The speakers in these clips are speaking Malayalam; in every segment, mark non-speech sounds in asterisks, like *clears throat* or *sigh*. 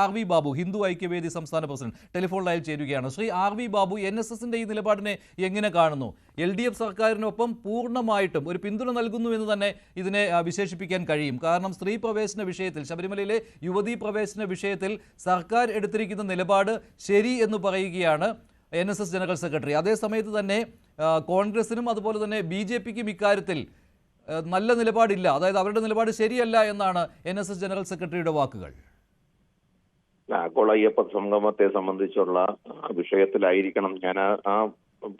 ആർ വി ബാബു ഹിന്ദു ഐക്യവേദി സംസ്ഥാന പ്രസിഡന്റ് ടെലിഫോൺ ലൈനിൽ ചേരുകയാണ്. Shri R V Babu N S എസിന്റെ ഈ നിലപാടിനെ എങ്ങനെ കാണുന്നു? എൽ ഡി എഫ് സർക്കാരിനൊപ്പം പൂർണമായിട്ടും ഒരു പിന്തുണ നൽകുന്നു എന്ന് തന്നെ ഇതിനെ വിശേഷിപ്പിക്കാൻ കഴിയും. കാരണം സ്ത്രീ പ്രവേശന വിഷയത്തിൽ ശബരിമലയിലെ യുവതീ പ്രവേശന വിഷയത്തിൽ സർക്കാർ എടുത്തിരിക്കുന്ന നിലപാട് ശരി എന്ന് പറയുകയാണ് N S S general secretary. അതേസമയത്ത് തന്നെ കോൺഗ്രസിനും അതുപോലെ തന്നെ ബി ജെ പിക്കും ഇക്കാര്യത്തിൽ നല്ല നിലപാടില്ല. അതായത് അവരുടെ നിലപാട് ശരിയല്ല എന്നാണ് എൻ ജനറൽ സെക്രട്ടറിയുടെ വാക്കുകൾ. ആഗോള അയ്യപ്പ സംഗമത്തെ സംബന്ധിച്ചുള്ള വിഷയത്തിലായിരിക്കണം. ഞാൻ ആ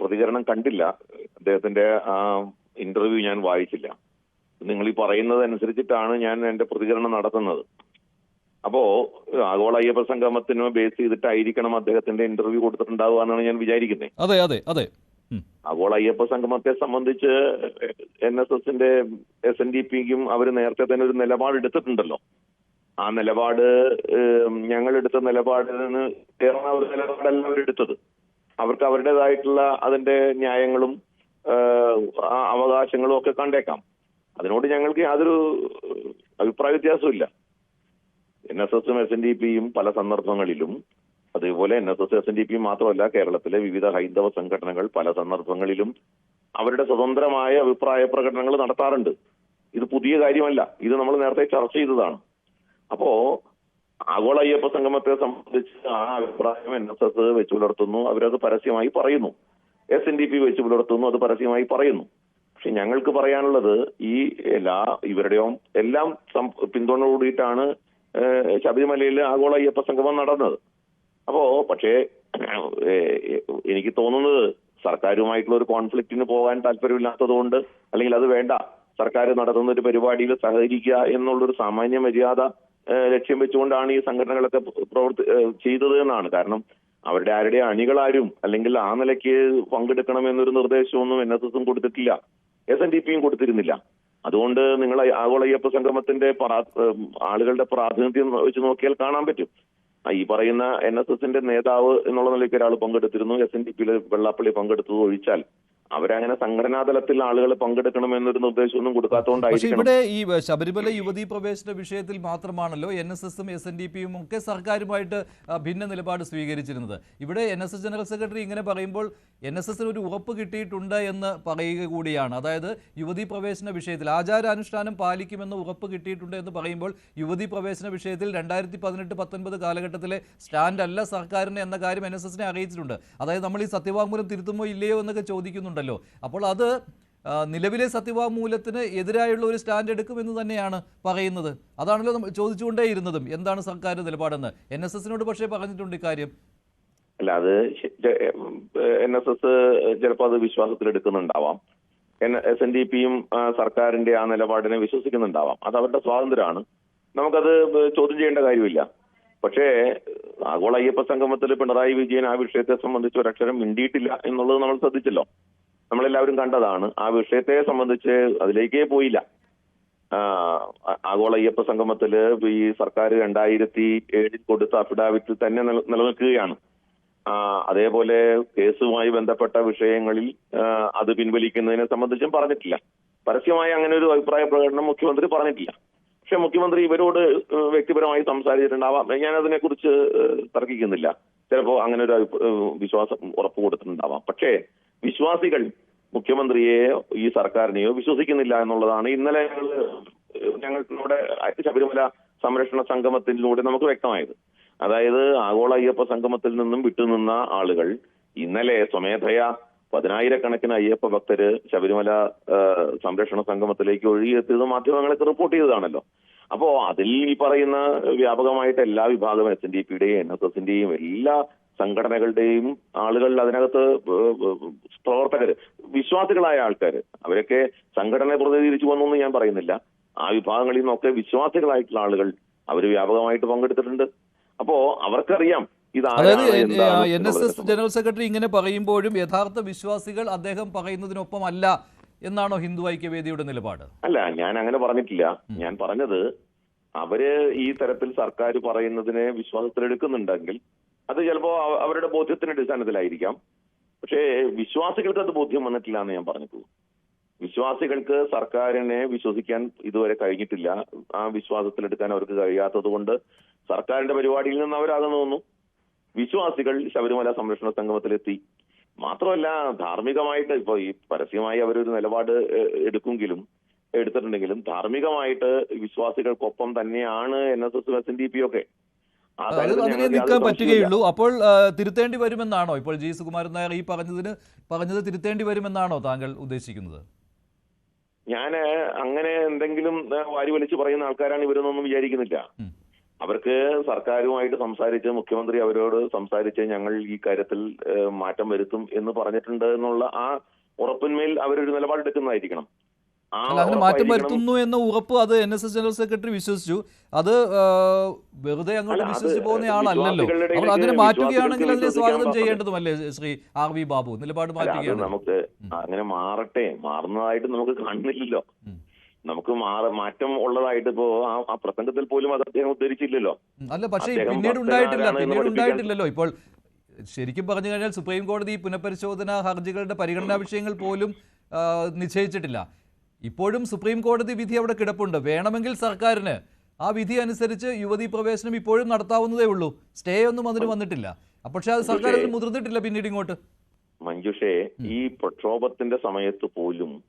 പ്രതികരണം കണ്ടില്ല. അദ്ദേഹത്തിന്റെ ആ ഇന്റർവ്യൂ ഞാൻ വായിച്ചില്ല. നിങ്ങൾ ഈ പറയുന്നത് അനുസരിച്ചിട്ടാണ് ഞാൻ എന്റെ പ്രതികരണം നടത്തുന്നത്. അപ്പോ ആഗോള അയ്യപ്പ സംഗമത്തിന് ബേസ് ചെയ്തിട്ടായിരിക്കണം അദ്ദേഹത്തിന്റെ ഇന്റർവ്യൂ കൊടുത്തിട്ടുണ്ടാവുക എന്നാണ് ഞാൻ വിചാരിക്കുന്നത് അതെ അതെ അതെ. ആഗോള അയ്യപ്പ സംഗമത്തെ സംബന്ധിച്ച് എൻ എസ് എസിന്റെ എസ് എൻ ഡി പിക്കും അവർ നേരത്തെ തന്നെ ഒരു നിലപാട് എടുത്തിട്ടുണ്ടല്ലോ ആ നിലപാട് ഞങ്ങളെടുത്ത എടുത്ത നിലപാടിന് ചേർന്ന ഒരു നിലപാടല്ല അവരെടുത്തത്. അവർക്ക് അവരുടേതായിട്ടുള്ള അതിന്റെ ന്യായങ്ങളും അവകാശങ്ങളും ഒക്കെ കണ്ടേക്കാം. അതിനോട് ഞങ്ങൾക്ക് യാതൊരു അഭിപ്രായ വ്യത്യാസമില്ല എൻ എസ് എസും എസ് എൻ ഡി പിയും പല സന്ദർഭങ്ങളിലും അതേപോലെ N S S S N D പിയും മാത്രമല്ല കേരളത്തിലെ വിവിധ ഹൈന്ദവ സംഘടനകൾ പല സന്ദർഭങ്ങളിലും അവരുടെ സ്വതന്ത്രമായ അഭിപ്രായ പ്രകടനങ്ങൾ നടത്താറുണ്ട്. ഇത് പുതിയ കാര്യമല്ല. ഇത് നമ്മൾ നേരത്തെ ചർച്ച ചെയ്തതാണ്. അപ്പോ ആഗോള അയ്യപ്പ സംഗമത്തെ സംബന്ധിച്ച് ആ അഭിപ്രായം എൻ എസ് എസ് വെച്ചു പുലർത്തുന്നു. അവരത് പരസ്യമായി പറയുന്നു. എസ് എൻ ഡി പി വെച്ചു പുലർത്തുന്നു അത് പരസ്യമായി പറയുന്നു. പക്ഷെ ഞങ്ങൾക്ക് പറയാനുള്ളത് ഈ എല്ലാ ഇവരുടെയും എല്ലാം പിന്തുണ കൂടിയിട്ടാണ് ശബരിമലയിൽ ആഗോള അയ്യപ്പ സംഗമം നടന്നത്. അപ്പോ പക്ഷേ എനിക്ക് തോന്നുന്നത് സർക്കാരുമായിട്ടുള്ള ഒരു കോൺഫ്ലിക്റ്റിന് പോകാൻ താല്പര്യമില്ലാത്തത് കൊണ്ട് അല്ലെങ്കിൽ അത് വേണ്ട സർക്കാർ നടത്തുന്ന ഒരു പരിപാടിയിൽ സഹകരിക്കുക എന്നുള്ളൊരു സാമാന്യ മര്യാദ ലക്ഷ്യം വെച്ചുകൊണ്ടാണ് ഈ സംഘടനകളൊക്കെ പ്രവർത്തി ചെയ്തത് എന്നാണ്. കാരണം അവരുടെ ആരുടെ അണികളാരും അല്ലെങ്കിൽ ആ നിലയ്ക്ക് പങ്കെടുക്കണമെന്നൊരു നിർദ്ദേശമൊന്നും എൻ എസ് എസും കൊടുത്തിട്ടില്ല. എസ് എൻ ഡി പിയും കൊടുത്തിരുന്നില്ല. അതുകൊണ്ട് നിങ്ങൾ ആഗോള അയ്യപ്പ സംഗമത്തിന്റെ ആളുകളുടെ പ്രാതിനിധ്യം വെച്ച് നോക്കിയാൽ കാണാൻ പറ്റും. ഈ പറയുന്ന എൻ എസ് എസിന്റെ നേതാവ് എന്നുള്ള നിലയ്ക്ക് ഒരാൾ പങ്കെടുത്തിരുന്നു. എസ് എൻ ഡി പിയിലെ വെള്ളാപ്പള്ളി പങ്കെടുത്തത് ഒഴിച്ചാൽ അവരങ്ങനെ സംഘടനാ തലത്തിൽ ആളുകൾ പങ്കെടുക്കണം എന്നൊരു നിർദ്ദേശമൊന്നും കൊടുക്കാത്തതുകൊണ്ടായിരിക്കും ഇവിടെ ഈ ശബരിമല യുവതീ പ്രവേശന വിഷയത്തിൽ മാത്രമാണല്ലോ എൻ എസ് എസും എസ് എൻ ഡി പിയും ഒക്കെ സർക്കാരുമായിട്ട് ഭിന്ന നിലപാട് സ്വീകരിച്ചിരുന്നത്. ഇവിടെ N S S general secretary ഇങ്ങനെ പറയുമ്പോൾ എൻ എസ് എസിന് ഒരു ഉറപ്പ് കിട്ടിയിട്ടുണ്ട് എന്ന് പറയുക കൂടിയാണ്. അതായത് യുവതീ പ്രവേശന വിഷയത്തിൽ ആചാരാനുഷ്ഠാനം പാലിക്കുമെന്ന് ഉറപ്പ് കിട്ടിയിട്ടുണ്ട് എന്ന് പറയുമ്പോൾ യുവതീ പ്രവേശന വിഷയത്തിൽ രണ്ടായിരത്തി പതിനെട്ട് പത്തൊൻപത് കാലഘട്ടത്തിലെ സ്റ്റാൻഡ് അല്ല സർക്കാരിന് എന്ന കാര്യം എൻ എസ് എസിനെ അറിയിച്ചിട്ടുണ്ട്. അതായത് നമ്മൾ ഈ സത്യവാങ്മൂലം തിരുത്തുമോ ഇല്ലയോ എന്നൊക്കെ ചോദിക്കുന്നുണ്ടല്ലോ അപ്പോൾ അത് നിലവിലെ സത്യവാങ്മൂലത്തിന് എതിരായുള്ള ഒരു സ്റ്റാൻഡ് എടുക്കുമെന്ന് തന്നെയാണ് പറയുന്നത്. അതാണല്ലോ നമ്മൾ ചോദിച്ചുകൊണ്ടേയിരുന്നതും. എന്താണ് സർക്കാർ നിലപാടെന്ന്? എൻ എസ് എസിനോട് പക്ഷേ പറഞ്ഞിട്ടുണ്ട് ഇക്കാര്യം. അല്ല അത് എൻ എസ് എസ് ചിലപ്പോൾ അത് വിശ്വാസത്തിൽ എടുക്കുന്നുണ്ടാവാം എസ് എൻ ഡി പിയും സർക്കാരിന്റെ ആ നിലപാടിനെ വിശ്വസിക്കുന്നുണ്ടാവാം. അത് അവരുടെ സ്വാതന്ത്ര്യമാണ്. നമുക്കത് ചോദ്യം ചെയ്യേണ്ട കാര്യമില്ല. പക്ഷേ ആഗോള അയ്യപ്പ സംഗമത്തിൽ പിണറായി വിജയൻ ആ വിഷയത്തെ സംബന്ധിച്ച് ഒരക്ഷരം മിണ്ടിയിട്ടില്ല എന്നുള്ളത് നമ്മൾ ശ്രദ്ധിച്ചല്ലോ. നമ്മളെല്ലാവരും കണ്ടതാണ്. ആ വിഷയത്തെ സംബന്ധിച്ച് അതിലേക്കേ പോയില്ല. ആഗോള അയ്യപ്പ സംഗമത്തിൽ ഈ സർക്കാർ രണ്ടായിരത്തി ഏഴിൽ കൊടുത്ത അഫിഡാവിറ്റിൽ തന്നെ നില- നിലനിൽക്കുകയാണ്. അതേപോലെ കേസുമായി ബന്ധപ്പെട്ട വിഷയങ്ങളിൽ അത് പിൻവലിക്കുന്നതിനെ സംബന്ധിച്ചും പറഞ്ഞിട്ടില്ല. പരസ്യമായി അങ്ങനെ ഒരു അഭിപ്രായ പ്രകടനം മുഖ്യമന്ത്രി പറഞ്ഞിട്ടില്ല. പക്ഷെ മുഖ്യമന്ത്രി ഇവരോട് വ്യക്തിപരമായി സംസാരിച്ചിട്ടുണ്ടാവാം ഞാൻ അതിനെക്കുറിച്ച് തർക്കിക്കുന്നില്ല. ചിലപ്പോ അങ്ങനെ ഒരു വിശ്വാസം ഉറപ്പ് കൊടുത്തിട്ടുണ്ടാവാം പക്ഷേ വിശ്വാസികൾ മുഖ്യമന്ത്രിയെ ഈ സർക്കാരിനെയോ വിശ്വസിക്കുന്നില്ല എന്നുള്ളതാണ് ഇന്നലെ ഞങ്ങൾ നമ്മുടെ ശബരിമല സംരക്ഷണ സംഗമത്തിലൂടെ നമുക്ക് വ്യക്തമായത്. അതായത് ആഗോള അയ്യപ്പ സംഗമത്തിൽ നിന്നും വിട്ടുനിന്ന ആളുകൾ ഇന്നലെ സ്വമേധയാ പതിനായിരക്കണക്കിന് അയ്യപ്പ ഭക്തര് ശബരിമല സംരക്ഷണ സംഗമത്തിലേക്ക് ഒഴുകിയെത്തിയത് മാധ്യമങ്ങളൊക്കെ റിപ്പോർട്ട് ചെയ്തതാണല്ലോ. അപ്പോ അതിൽ ഈ പറയുന്ന വ്യാപകമായിട്ട് എല്ലാ വിഭാഗം എസ് എൻ ഡി പിയുടെയും എൻ എസ് എസിന്റെയും എല്ലാ സംഘടനകളുടെയും ആളുകൾ അതിനകത്ത് ഏഹ്, വിശ്വാസികളായ ആൾക്കാർ അവരൊക്കെ സംഘടനയെ പ്രതിനിധീകരിച്ചു വന്നൊന്നും ഞാൻ പറയുന്നില്ല. ആ വിഭാഗങ്ങളിൽ നിന്നൊക്കെ വിശ്വാസികളായിട്ടുള്ള ആളുകൾ അവർ വ്യാപകമായിട്ട് പങ്കെടുത്തിട്ടുണ്ട്. അപ്പോ അവർക്കറിയാം അതായത് N S S general secretary ഇങ്ങനെ പറയുമ്പോഴും യഥാർത്ഥ വിശ്വാസികൾ അദ്ദേഹം പറയുന്നതിനൊപ്പം അല്ല എന്നാണോ ഹിന്ദു ഐക്യവേദിയുടെ നിലപാട്? അല്ല ഞാൻ അങ്ങനെ പറഞ്ഞിട്ടില്ല. ഞാൻ പറഞ്ഞത് അവർ ഈ തരത്തിൽ സർക്കാർ പറയുന്നതിനെ വിശ്വാസത്തിലെടുക്കുന്നുണ്ടെങ്കിൽ അത് ചിലപ്പോ അവരുടെ ബോധ്യത്തിന്റെ അടിസ്ഥാനത്തിലായിരിക്കാം. പക്ഷേ വിശ്വാസികൾക്ക് അത് ബോധ്യം വന്നിട്ടില്ല എന്ന് ഞാൻ പറഞ്ഞിട്ടുള്ളൂ. വിശ്വാസികൾക്ക് സർക്കാരിനെ വിശ്വസിക്കാൻ ഇതുവരെ കഴിഞ്ഞിട്ടില്ല. ആ വിശ്വാസത്തിലെടുക്കാൻ അവർക്ക് കഴിയാത്തത് കൊണ്ട് സർക്കാരിന്റെ പരിപാടിയിൽ നിന്ന് അവരകന്നു നിന്നു വിശ്വാസികൾ ശബരിമല സംരക്ഷണ സംഗമത്തിലെത്തി. മാത്രമല്ല ധാർമ്മികമായിട്ട് ഇപ്പൊ ഈ പരസ്യമായി അവരൊരു നിലപാട് എടുക്കുമെങ്കിലും എടുത്തിട്ടുണ്ടെങ്കിലും ധാർമ്മികമായിട്ട് വിശ്വാസികൾക്കൊപ്പം തന്നെയാണ് N S S S N D P ഒക്കെ. അതിനെ നിൽക്കാൻ പറ്റുകയുള്ളൂ. അപ്പോൾ തിരുത്തേണ്ടി വരുമെന്നാണോ? ഇപ്പോൾ ജി. സുകുമാരൻ നായർ ഈ പറഞ്ഞതിന് പറഞ്ഞത് തിരുത്തേണ്ടി വരുമെന്നാണോ താങ്കൾ ഉദ്ദേശിക്കുന്നത്? ഞാൻ അങ്ങനെ എന്തെങ്കിലും വാരി വലിച്ചു പറയുന്ന ആൾക്കാരാണ് ഇവരെന്നൊന്നും വിചാരിക്കുന്നില്ല. അവർക്ക് സർക്കാരുമായിട്ട് സംസാരിച്ച് മുഖ്യമന്ത്രി അവരോട് സംസാരിച്ച് ഞങ്ങൾ ഈ കാര്യത്തിൽ മാറ്റം വരുത്തും എന്ന് പറഞ്ഞിട്ടുണ്ട് എന്നുള്ള ആ ഉറപ്പിന്മേൽ അവരൊരു നിലപാടെടുക്കുന്നതായിരിക്കണം. അല്ല അങ്ങനെ മാറ്റം വരുത്തുന്നു എന്ന ഉറപ്പ് അത് N S S general secretary വിശ്വസിച്ചു. അത് വെറുതെ അങ്ങോട്ട് വിശ്വസിച്ചു പോകുന്ന ആളല്ലല്ലോ. അപ്പോൾ അതിനെ അങ്ങനെ മാറ്റുകയാണെങ്കിൽ അതിനെ സ്വാഗതം. ചെയ്യേണ്ടതുമല്ലേ ശ്രീ ആർ വി ബാബു? നിലപാട് മാറ്റുകയാണ്. നമുക്ക് അങ്ങനെ മാറട്ടെ. മാറുന്നതായിട്ട് നമുക്ക് കാണുന്നില്ലല്ലോ നമുക്ക് മാറ്റം ഉള്ളതായിട്ട് ഇപ്പോ ആ പ്രസംഗത്തിൽ പോലും അത് അദ്ദേഹം ഉദ്ധരിച്ചില്ലല്ലോ. അല്ല പക്ഷേ പിന്നീട് ഉണ്ടായിട്ടില്ല. പിന്നീട് ഉണ്ടായിട്ടില്ലല്ലോ. ഇപ്പോൾ ശരിക്കും പറഞ്ഞു കഴിഞ്ഞാൽ സുപ്രീം കോടതി പുനഃപരിശോധന ഹർജികളുടെ പരിഗണനാ *clears throat* വിഷയങ്ങൾ പോലും നിശ്ചയിച്ചിട്ടില്ല. ഇപ്പോഴും സുപ്രീം കോടതി വിധി അവിടെ കിടപ്പുണ്ട്. വേണമെങ്കിൽ സർക്കാരിന് ആ വിധി അനുസരിച്ച് യുവതി പ്രവേശനം ഇപ്പോഴും നടത്താവുന്നതേ ഉള്ളൂ. സ്റ്റേ ഒന്നും അതിന് വന്നിട്ടില്ല. പക്ഷെ അത് സർക്കാർ അതിന് മുതിർന്നിട്ടില്ല പിന്നീട് ഇങ്ങോട്ട്. മഞ്ജുഷേ ഈ പ്രക്ഷോഭത്തിന്റെ സമയത്ത് പോലും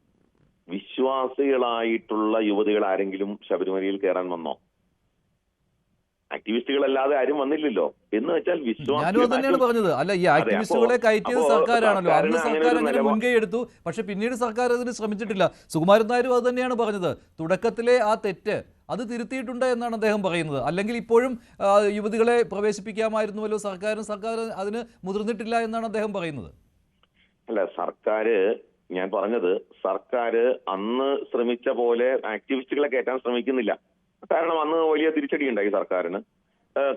വിശ്വാസികളായിട്ടുള്ള യുവതികൾ ആരെങ്കിലും ശബരിമലയിൽ കയറാൻ വന്നോ? ആക്ടിവിസ്റ്റുകളല്ലാതെ ആരും വന്നില്ലല്ലോ. എന്ന് വെച്ചാൽ ഞാനും തന്നെയാണ് പറഞ്ഞത്. അല്ല ഈ ആക്ടിവിസ്റ്റുകളെ കയറ്റിയത് സർക്കാരാണല്ലോ. അന്ന് സർക്കാർ അങ്ങനെ മുൻകൈ എടുത്തു. പക്ഷെ പിന്നീട് സർക്കാർ അതിന് ശ്രമിച്ചിട്ടില്ല. സുകുമാരൻ നായരും അത് തന്നെയാണ് പറഞ്ഞത്. തുടക്കത്തിലെ ആ തെറ്റ് അത് തിരുത്തിയിട്ടുണ്ട് എന്നാണ് അദ്ദേഹം പറയുന്നത്. അല്ലെങ്കിൽ ഇപ്പോഴും യുവതികളെ പ്രവേശിപ്പിക്കാമായിരുന്നുവല്ലോ സർക്കാരും സർക്കാർ അതിന് മുതിർന്നിട്ടില്ല എന്നാണ് അദ്ദേഹം പറയുന്നത്. അല്ല സർക്കാർ ഞാൻ പറഞ്ഞത് സർക്കാർ അന്ന് ശ്രമിച്ച പോലെ ആക്ടിവിസ്റ്റുകളെ കയറ്റാൻ ശ്രമിക്കുന്നില്ല. കാരണം അന്ന് വലിയ തിരിച്ചടി ഉണ്ടായി സർക്കാരിന്.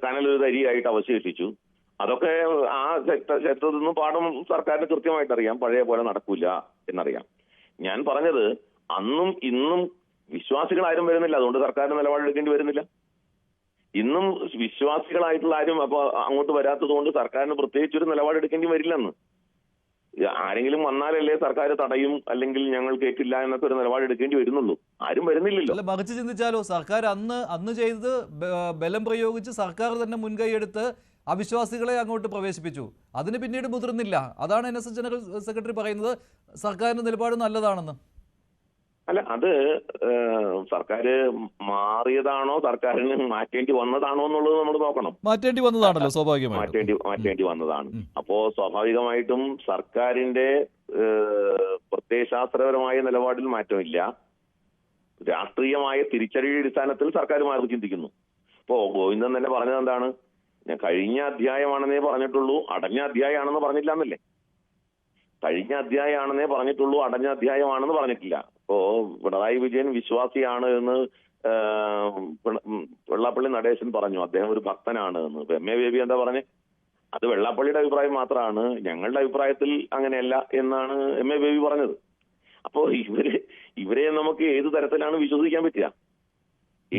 കനൽ ഒരു തരിയായിട്ട് അവശേഷിച്ചു. അതൊക്കെ ആ ക്ഷേത്രത്തിൽ നിന്ന് പാഠം സർക്കാരിന് കൃത്യമായിട്ട് അറിയാം പഴയ പോലെ നടക്കൂല എന്നറിയാം. ഞാൻ പറഞ്ഞത് അന്നും ഇന്നും വിശ്വാസികൾ ആരും വരുന്നില്ല. അതുകൊണ്ട് സർക്കാരിന് നിലപാടെടുക്കേണ്ടി വരുന്നില്ല. ഇന്നും വിശ്വാസികളായിട്ടുള്ള ആരും അപ്പൊ അങ്ങോട്ട് വരാത്തത് കൊണ്ട് സർക്കാരിന് പ്രത്യേകിച്ച് ഒരു നിലപാടെടുക്കേണ്ടി വരില്ലെന്ന്. ആരെങ്കിലും വന്നാലല്ലേ സർക്കാർ തടയും അല്ലെങ്കിൽ ഞങ്ങൾ കേട്ടില്ല എന്നൊക്കെ ഒരു നിലപാടെടുക്കേണ്ടി വരുന്നുള്ളൂ. ആരും വരുന്നില്ലല്ലോ. അല്ല മറിച്ച് ചിന്തിച്ചാലോ സർക്കാർ അന്ന് അന്ന് ചെയ്തത് ബലം പ്രയോഗിച്ച് സർക്കാർ തന്നെ മുൻകൈയെടുത്ത് അവിശ്വാസികളെ അങ്ങോട്ട് പ്രവേശിപ്പിച്ചു. അതിന് പിന്നീട് മുതിർന്നില്ല. അതാണ് എൻ ജനറൽ സെക്രട്ടറി പറയുന്നത്. സർക്കാരിന്റെ നിലപാട് നല്ലതാണെന്ന്. അല്ല അത് സർക്കാർ മാറിയതാണോ സർക്കാരിന് മാറ്റേണ്ടി വന്നതാണോ എന്നുള്ളത് നമ്മൾ നോക്കണം. മാറ്റേണ്ടി വന്നതാണല്ലോ സ്വാഭാവികമായി മാറ്റേണ്ടി മാറ്റേണ്ടി വന്നതാണ്. അപ്പോ സ്വാഭാവികമായിട്ടും സർക്കാരിന്റെ പ്രത്യയശാസ്ത്രപരമായ നിലപാടിൽ മാറ്റമില്ല. രാഷ്ട്രീയമായ തിരിച്ചടിയുടെ അടിസ്ഥാനത്തിൽ സർക്കാർ മാറി ചിന്തിക്കുന്നു. ഇപ്പോ ഗോവിന്ദൻ തന്നെ പറഞ്ഞത് എന്താണ്? ഞാൻ കഴിഞ്ഞ അധ്യായമാണെന്നേ പറഞ്ഞിട്ടുള്ളൂ അടഞ്ഞ അധ്യായമാണെന്ന് പറഞ്ഞില്ല എന്നല്ലേ കഴിഞ്ഞ അധ്യായമാണെന്നേ പറഞ്ഞിട്ടുള്ളൂ അടഞ്ഞ അധ്യായമാണെന്ന് പറഞ്ഞിട്ടില്ല. ഇപ്പോ പിണറായി വിജയൻ വിശ്വാസിയാണ് എന്ന് വെള്ളാപ്പള്ളി നടേശൻ പറഞ്ഞു. അദ്ദേഹം ഒരു ഭക്തനാണ് എന്ന്. എം എ ബേബി എന്താ പറഞ്ഞേ? അത് വെള്ളാപ്പള്ളിയുടെ അഭിപ്രായം മാത്രമാണ്. ഞങ്ങളുടെ അഭിപ്രായത്തിൽ അങ്ങനെയല്ല എന്നാണ് എം എ ബേബി പറഞ്ഞത്. അപ്പോ ഇവർ ഇവരെ നമുക്ക് ഏത് തരത്തിലാണ് വിശ്വസിക്കാൻ പറ്റുക?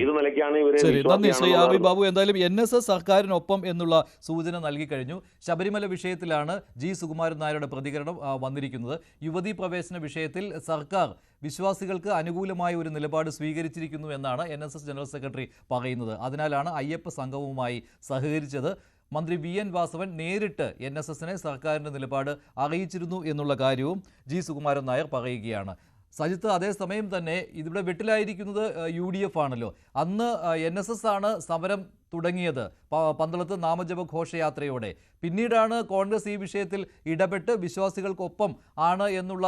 ഏത് നിലയ്ക്കാണ് ഇവരെ ശരി നന്ദി ശ്രീ ബാബു. എന്തായാലും എൻ എസ് എസ് സർക്കാരിനൊപ്പം എന്നുള്ള സൂചന നൽകി കഴിഞ്ഞു. ശബരിമല വിഷയത്തിലാണ് ജി സുകുമാരൻ നായരുടെ പ്രതികരണം വന്നിരിക്കുന്നത്. യുവതീ പ്രവേശന വിഷയത്തിൽ സർക്കാർ വിശ്വാസികൾക്ക് അനുകൂലമായ ഒരു നിലപാട് സ്വീകരിച്ചിരിക്കുന്നു എന്നാണ് N S S general secretary പറയുന്നത്. അതിനാലാണ് അയ്യപ്പ സംഘവുമായി സഹകരിച്ചത്. മന്ത്രി വി എൻ വാസവൻ നേരിട്ട് എൻ എസ് എസിനെ സർക്കാരിന്റെ നിലപാട് അറിയിച്ചിരുന്നു എന്നുള്ള കാര്യവും ജി സുകുമാരൻ നായർ പറയുകയാണ്. സജിത്ത് അതേസമയം തന്നെ ഇതിവിടെ വെട്ടിലായിരിക്കുന്നത് യു ഡി എഫ് ആണല്ലോ. അന്ന് എൻ എസ് എസ് ആണ് സമരം തുടങ്ങിയത്. പന്തളത്ത് നാമജപ ഘോഷയാത്രയോടെ. പിന്നീടാണ് കോൺഗ്രസ് ഈ വിഷയത്തിൽ ഇടപെട്ട് വിശ്വാസികൾക്കൊപ്പം ആണ് എന്നുള്ള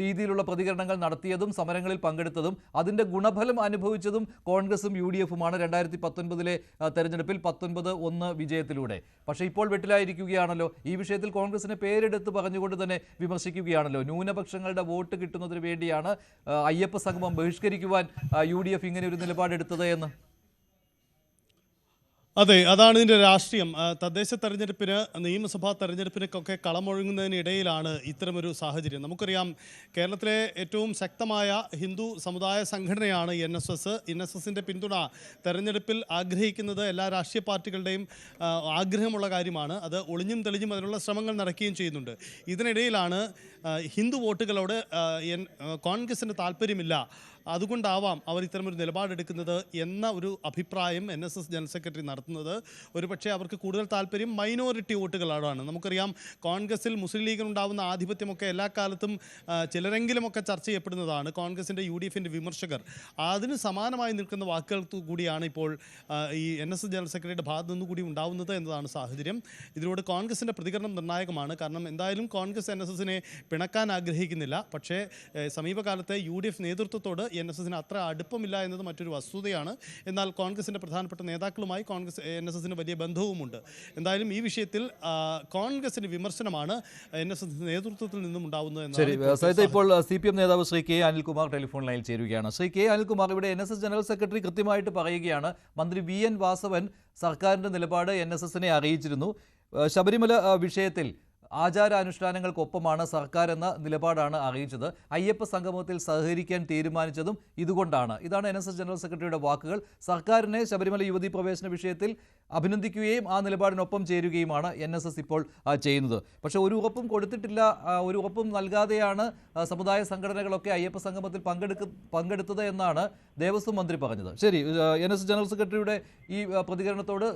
രീതിയിലുള്ള പ്രതികരണങ്ങൾ നടത്തിയതും സമരങ്ങളിൽ പങ്കെടുത്തതും അതിന്റെ ഗുണഫലം അനുഭവിച്ചതും കോൺഗ്രസും യു ഡി എഫുമാണ് രണ്ടായിരത്തി പത്തൊൻപതിലെ തെരഞ്ഞെടുപ്പിൽ പത്തൊൻപത് ഒന്ന് വിജയത്തിലൂടെ. പക്ഷേ ഇപ്പോൾ വെട്ടിലായിരിക്കുകയാണല്ലോ. ഈ വിഷയത്തിൽ കോൺഗ്രസിനെ പേരെടുത്ത് പറഞ്ഞുകൊണ്ട് തന്നെ വിമർശിക്കുകയാണല്ലോ. ന്യൂനപക്ഷങ്ങളുടെ വോട്ട് കിട്ടുന്നതിന് വേണ്ടിയാണ് അയ്യപ്പ സംഗമം ബഹിഷ്കരിക്കുവാൻ യു ഡി എഫ് ഇങ്ങനെ ഒരു നിലപാടെടുത്തത് എന്ന്. അതെ അതാണ് ഇതിന്റെ രാഷ്ട്രീയം. തദ്ദേശ തെരഞ്ഞെടുപ്പിന് നിയമസഭാ തെരഞ്ഞെടുപ്പിനൊക്കെ കളമൊഴുങ്ങുന്നതിനിടയിലാണ് ഇത്തരമൊരു സാഹചര്യം. നമുക്കറിയാം കേരളത്തിലെ ഏറ്റവും ശക്തമായ ഹിന്ദു സമുദായ സംഘടനയാണ് N S S. N S എസിന്റെ പിന്തുണ തെരഞ്ഞെടുപ്പിൽ ആഗ്രഹിക്കുന്നത് എല്ലാ രാഷ്ട്രീയ പാർട്ടികളുടെയും ആഗ്രഹമുള്ള കാര്യമാണ്. അത് ഒളിഞ്ഞും തെളിഞ്ഞും അതിനുള്ള ശ്രമങ്ങൾ നടക്കുകയും ചെയ്യുന്നുണ്ട്. ഇതിനിടയിലാണ് ഹിന്ദു വോട്ടുകളോട് എൻ കോൺഗ്രസിന് താല്പര്യമില്ല. അതുകൊണ്ടാവാം അവർ ഇത്തരമൊരു നിലപാടെടുക്കുന്നത് എന്ന ഒരു അഭിപ്രായം N S S general secretary നടത്തുന്നത്. ഒരുപക്ഷെ അവർക്ക് കൂടുതൽ താല്പര്യം മൈനോറിറ്റി വോട്ടുകളോടാണ് നമുക്കറിയാം കോൺഗ്രസിൽ മുസ്ലിം ലീഗിനുണ്ടാവുന്ന ആധിപത്യമൊക്കെ എല്ലാ കാലത്തും ചിലരെങ്കിലുമൊക്കെ ചർച്ച ചെയ്യപ്പെടുന്നതാണ്. കോൺഗ്രസിന്റെ യു ഡി എഫിന്റെ വിമർശകർ. അതിന് സമാനമായി നിൽക്കുന്ന വാക്കുകൾ കൂടിയാണ് ഇപ്പോൾ ഈ എൻ എസ് എസ് ജനറൽ സെക്രട്ടറിയുടെ ഭാഗത്തു നിന്ന് കൂടി ഉണ്ടാവുന്നത് എന്നതാണ് സാഹചര്യം. ഇതിലൂടെ കോൺഗ്രസിന്റെ പ്രതികരണം നിർണായകമാണ്. കാരണം എന്തായാലും കോൺഗ്രസ് എൻ എസ് എസിനെ പിണക്കാൻ ആഗ്രഹിക്കുന്നില്ല. പക്ഷേ സമീപകാലത്തെ യു ഡി എഫ് നേതൃത്വത്തോട് എൻ എസ് എസിന് അത്ര അടുപ്പമില്ല എന്നത് മറ്റൊരു വസ്തുതയാണ്. എന്നാൽ കോൺഗ്രസിന്റെ പ്രധാനപ്പെട്ട നേതാക്കളുമായി കോൺഗ്രസ് എൻ എസ് എസിന് വലിയ ബന്ധവുമുണ്ട്. എന്തായാലും ഈ വിഷയത്തിൽ കോൺഗ്രസിന് വിമർശനമാണ് എൻ എസ് എസ് നേതൃത്വത്തിൽ നിന്നും ഉണ്ടാവുന്നത് ശരി സഹിത ഇപ്പോൾ സി പി എം നേതാവ് ശ്രീ കെ അനിൽകുമാർ ടെലിഫോൺ ലൈനിൽ ചേരുകയാണ്. ശ്രീ കെ അനിൽകുമാർ ഇവിടെ N S S general secretary കൃത്യമായിട്ട് പറയുകയാണ്. മന്ത്രി വി എൻ വാസവൻ സർക്കാരിന്റെ നിലപാട് എൻ എസ് എസിനെ അറിയിച്ചിരുന്നു. ശബരിമല വിഷയത്തിൽ ആചാരാനുഷ്ഠാനങ്ങൾക്കൊപ്പമാണ് സർക്കാർ എന്ന നിലപാടാണ് അറിയിച്ചത്. അയ്യപ്പ സംഗമത്തിൽ സഹകരിക്കാൻ തീരുമാനിച്ചതും ഇതുകൊണ്ടാണ്. ഇതാണ് എൻ ജനറൽ സെക്രട്ടറിയുടെ വാക്കുകൾ. സർക്കാരിനെ ശബരിമല യുവതി പ്രവേശന വിഷയത്തിൽ അഭിനന്ദിക്കുകയും ആ നിലപാടിനൊപ്പം ചേരുകയുമാണ് എൻ ഇപ്പോൾ ചെയ്യുന്നത്. പക്ഷേ ഒരു ഉറപ്പും കൊടുത്തിട്ടില്ല ഒരു ഉറപ്പും നൽകാതെയാണ് സമുദായ സംഘടനകളൊക്കെ അയ്യപ്പ സംഗമത്തിൽ പങ്കെടുക്ക പങ്കെടുത്തത് എന്നാണ് ദേവസ്വം മന്ത്രി പറഞ്ഞത്. ശരി എൻ ജനറൽ സെക്രട്ടറിയുടെ ഈ പ്രതികരണത്തോട്